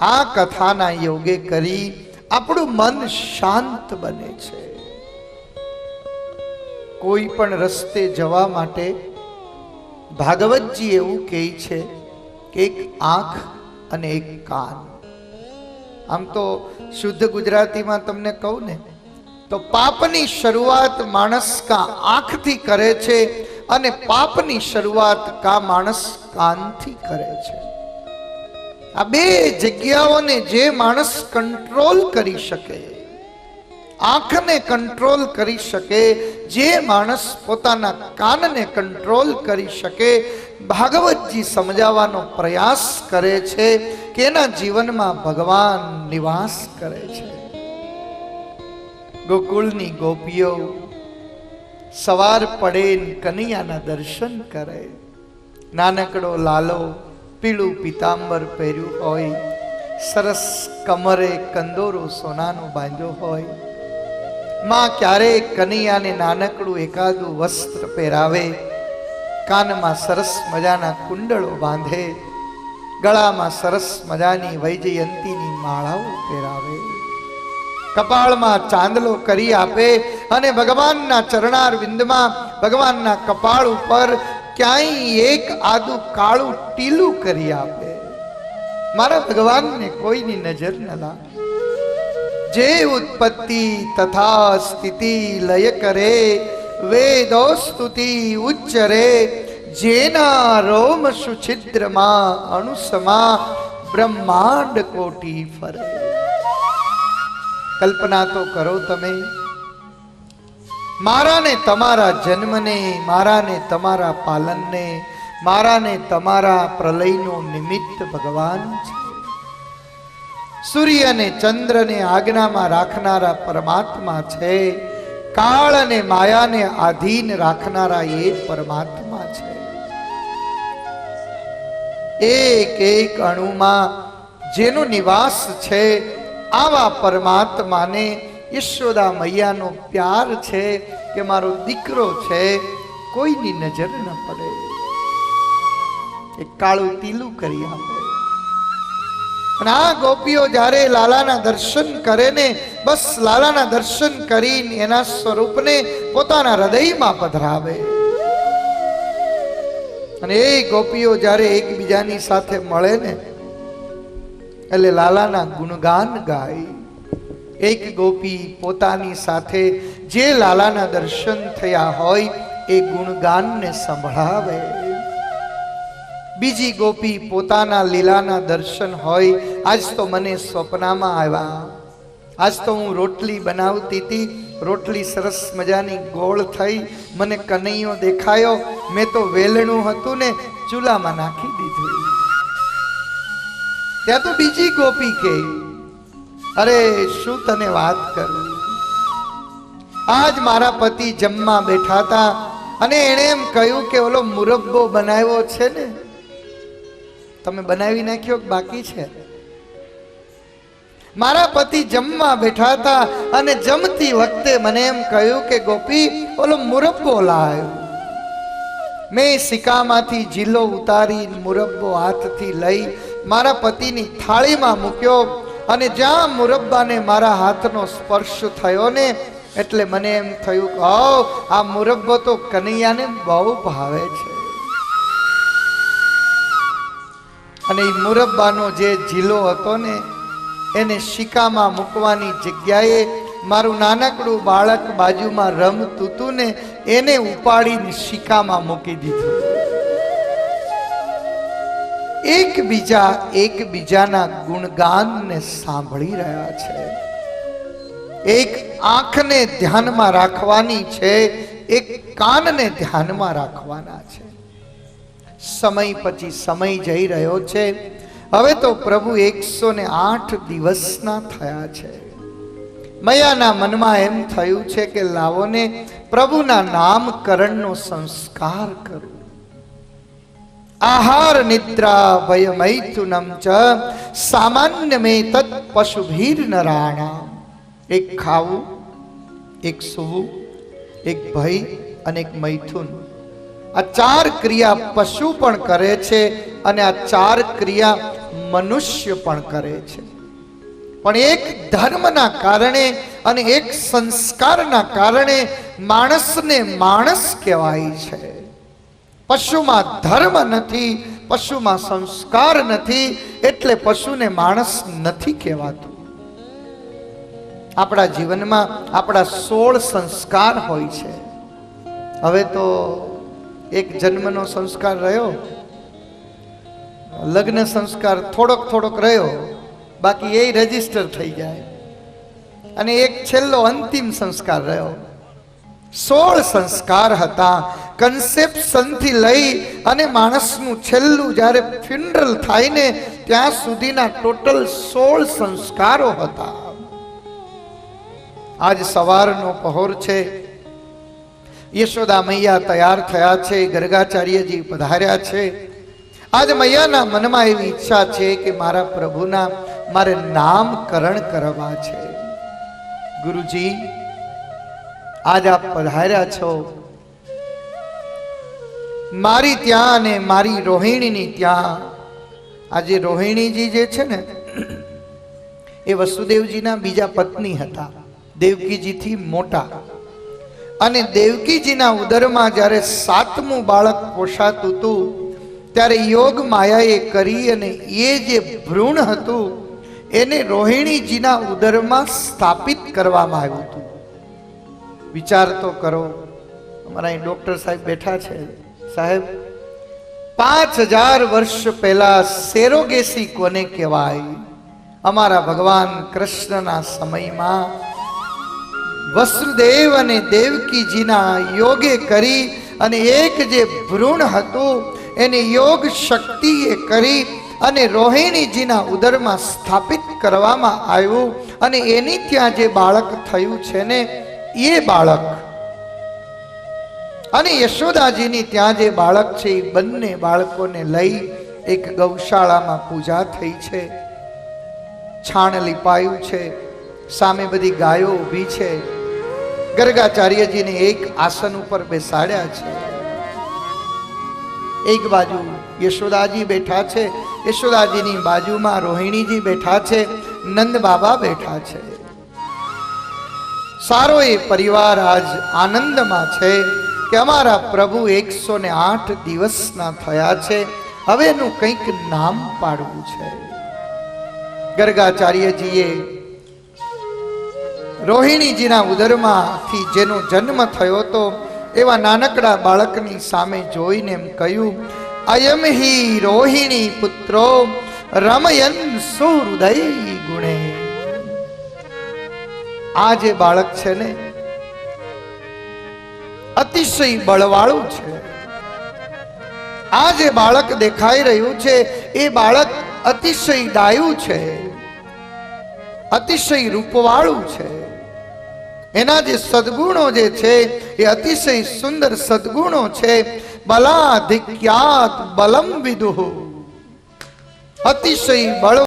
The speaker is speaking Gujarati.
આ કથાના યોગે કરી આપણું મન શાંત બને છે. કોઈ પણ રસ્તે જવા માટે ભાગવતજી એવું કહે છે કે એક આંખ અને એક કાન. આમ તો શુદ્ધ ગુજરાતીમાં તમને કહું ને, તો પાપની શરૂઆત માણસ કા આંખથી કરે છે અને પાપની શરૂઆત કા માણસ કાનથી કરે છે. આ બે જગ્યાઓને જે માણસ કંટ્રોલ કરી શકે, આંખને કંટ્રોલ કરી શકે, જે માણસ પોતાના કાનને કંટ્રોલ કરી શકે, ભાગવતજી સમજાવવાનો પ્રયાસ કરે છે કે એના જીવનમાં ભગવાન નિવાસ કરે છે. ગોકુળની ગોપીઓ સવાર પડે કનૈયાના દર્શન કરે, નાનકડો લાલો પીળું પીતાંબર પહેર્યું હોય, સરસ કમરે કંદોરો સોનાનો બાંધ્યો હોય. માં ક્યારેક કનૈયાને નાનકડું એકાદું વસ્ત્ર પહેરાવે, કાનમાં સરસ મજાના કુંડળો બાંધે, ગળામાં સરસ મજાની વૈજયંતીની માળાઓ પહેરાવે. કપાળમાં ચાંદલો કરી આપે અને ભગવાનના ચરણાર વિંદમાં ભગવાનના કપાળ ઉપર ક્યાંય એક આદુ કાળું ટીલું કરી આપે. મારા ભગવાનને કોઈની નજર ન લાગે. જે ઉત્પત્તિ તથા સ્થિતિ લય કરે વેદો સ્તુતિ ઉચ્ચરે, જેના રોમ સુછિદ્રમાં અણુસમા બ્રહ્માંડ કોટી ફરે. કલ્પના તો કરો તમે મારા ને તમારા જન્મને મારા ને તમારા પાલનને મારા ને તમારા પ્રલયનું નિમિત્ત ભગવાન છે. સૂર્ય અને ચંદ્રને આજ્ઞામાં રાખનારા પરમાત્મા છે. કાળ અને માયાને આધીન રાખનારા એ પરમાત્મા છે. એક એક અણુમાં જેનો નિવાસ છે, આવા પરમાત્માને યશોદા મૈયાનો પ્યાર છે કે મારો દીકરો છે, કોઈની નજર ન પડે. એક કાળું તીલું કરી આપે. અને આ ગોપીઓ જ્યારે લાલાના દર્શન કરે ને, બસ લાલાના દર્શન કરીને એના સ્વરૂપને પોતાના હૃદયમાં પધરાવે. અને એ ગોપીઓ જ્યારે એકબીજાની સાથે મળે ને, એટલે લાલાના ગુણગાન ગાય. એક ગોપી પોતાની સાથે જે લાલાના દર્શન થયા હોય એ ગુણગાનને સંભળાવે. બીજી ગોપી પોતાના લીલાના દર્શન હોય, આજ તો મને સ્વપ્નમાં આવ્યા. આજ તો હું રોટલી બનાવતી હતી, રોટલી સરસ મજાની ગોળ થઈ, મને કનૈયો દેખાયો, મેં તો વેલણું હતું ને ચૂલામાં નાખી દીધું. ત્યાં તો બીજી ગોપી કે અરે, શું તને વાત કરું? આજ મારા પતિ જમવા બેઠા હતા અને એણે એમ કહ્યું કે ઓલો મુરબ્બો બનાવ્યો છે ને. તમે બનાવી નાખ્યો બાકી છે? મારા પતિ જમવા બેઠા હતા અને જમતી વખતે મને એમ કહ્યું કે, ગોપી, ઓલો મુરબ્બો લાવ્યો. મેં સિક્કામાંથી જીલો ઉતારી મુરબ્બો હાથથી લઈ મારા પતિની થાળીમાં મૂક્યો અને જ્યાં મુરબ્બાને મારા હાથનો સ્પર્શ થયો ને એટલે મને એમ થયું કે "હઉ, આ મુરબ્બો તો કનૈયાને બહુ ભાવે છે. અને એ મુરબ્બાનો જે જીલો હતો ને એને શિકામાં મૂકવાની જગ્યાએ મારું નાનકડું બાળક બાજુમાં રમતું હતું ને એને ઉપાડીને શિકામાં મૂકી દીધું. એકબીજા એકબીજાના ગુણગાનને સાંભળી રહ્યા છે. એક આંખને ધ્યાનમાં રાખવાની છે, એક કાનને ધ્યાનમાં રાખવાના છે. સમય પછી સમય જઈ રહ્યો છે. હવે તો પ્રભુ એકસો ને આઠ દિવસના થયા છે. મયાના મનમાં એમ થયું છે કે લાવોને પ્રભુના નામકરણનો સંસ્કાર કરું. આહાર નિદ્રા ભય મૈથુનમ ચ. સામાન્ય મે તત્ પશુભીર નરાણા એક ખાવું, એક સૂવું, એક ભય અને એક મૈથુન. આ ચાર ક્રિયા પશુ પણ કરે છે અને આ ચાર ક્રિયા મનુષ્ય પણ કરે છે. પણ એક ધર્મના કારણે અને એક સંસ્કારના કારણે માણસને માણસ કહેવાય છે. પશુમાં ધર્મ નથી, પશુમાં સંસ્કાર નથી, એટલે પશુને માણસ નથી કહેવાતું. આપણા જીવનમાં આપણા સોળ સંસ્કાર હોય છે. હવે તો એક જન્મનો સંસ્કાર રહ્યો, લગ્ન સંસ્કાર થોડોક થોડોક રહ્યો, બાકી એ રજિસ્ટર થઈ જાય. અને એક છેલ્લો અંતિમ સંસ્કાર રહ્યો. સોળ સંસ્કાર હતા. કન્સેપ્શનથી લઈ અને માણસનું છેલ્લું જ્યારે ફિનરલ થાય ને ત્યાં સુધીના ટોટલ સોળ સંસ્કારો હતા. આજ સવારનો પહોર છે. યશોદા મૈયા તૈયાર થયા છે, ગરગાચાર્યજી પધાર્યા છે. આજ મૈયાના મનમાં એવી ઈચ્છા છે કે મારા પ્રભુના મારે નામકરણ કરવા છે. ગુરુજી આજ આપ પધાર્યા છો. મારી ત્યાં અને મારી રોહિણીની ત્યાં. આજે રોહિણીજી જે છે ને, એ વસુદેવજીના બીજા પત્ની હતા, દેવકીજીથી મોટા. અને દેવકીજીના ઉદરમાં જ્યારે સાતમું બાળક પોષાતું હતું, ત્યારે યોગ માયાએ કરી અને એ જે ભ્રૂણ હતું, એને રોહિણીજીના ઉદરમાં સ્થાપિત કરવામાં આવ્યું હતું. વિચાર તો કરો. અમારા અહીં ડોક્ટર સાહેબ બેઠા છે. સાહેબ, પાંચ હજાર વર્ષ પહેલા સેરોગેસી કોને કહેવાય? અમારા ભગવાન કૃષ્ણના સમયમાં વસુદેવ અને દેવકીજીના યોગે કરી અને એક જે ભ્રૂણ હતું, એને યોગ શક્તિએ કરી અને રોહિણીજીના ઉદરમાં સ્થાપિત કરવામાં આવ્યું અને એની ત્યાં જે બાળક થયું છે ને એ બાળક. અને યશોદાજીની ત્યાં જે બાળક છે, એ બંને બાળકોને લઈ એક ગૌશાળામાં પૂજા થઈ છે. છાણ લીપાયું છે, સામે બધી ગાયો ઊભી છે. ગર્ગાચાર્યજીને એક આસન ઉપર બેસાડ્યા છે. એક બાજુ યશોદાજી બેઠા છે, યશોદાજીની બાજુમાં રોહિણીજી બેઠા છે, નંદ બાબા બેઠા છે. સારો એ પરિવાર આજ આનંદમાં છે કે અમારા પ્રભુ એકસો ને આઠ દિવસના થયા છે. હવે એનું કંઈક નામ પાડવું છે. ગર્ગાચાર્યજીએ રોહિણીજીના ઉદરમાંથી જેનો જન્મ થયો હતો, એવા નાનકડા બાળકની સામે જોઈને એમ કહ્યું, અયમ હિ રોહિણી પુત્રો, રમયન સુહૃદય ગુણે. આ જે બાળક છે ને, અતિશય બળવાળું છે. આ જે બાળક દેખાઈ રહ્યું છે, એ બાળક અતિશય ડાયું છે, અતિશય રૂપવાળું છે. એના જે સદગુણો જે છે, એ અતિશય સુંદર સદગુણો છે. બલાધિક્યાત બલમ વિદુહ અતિશય બળ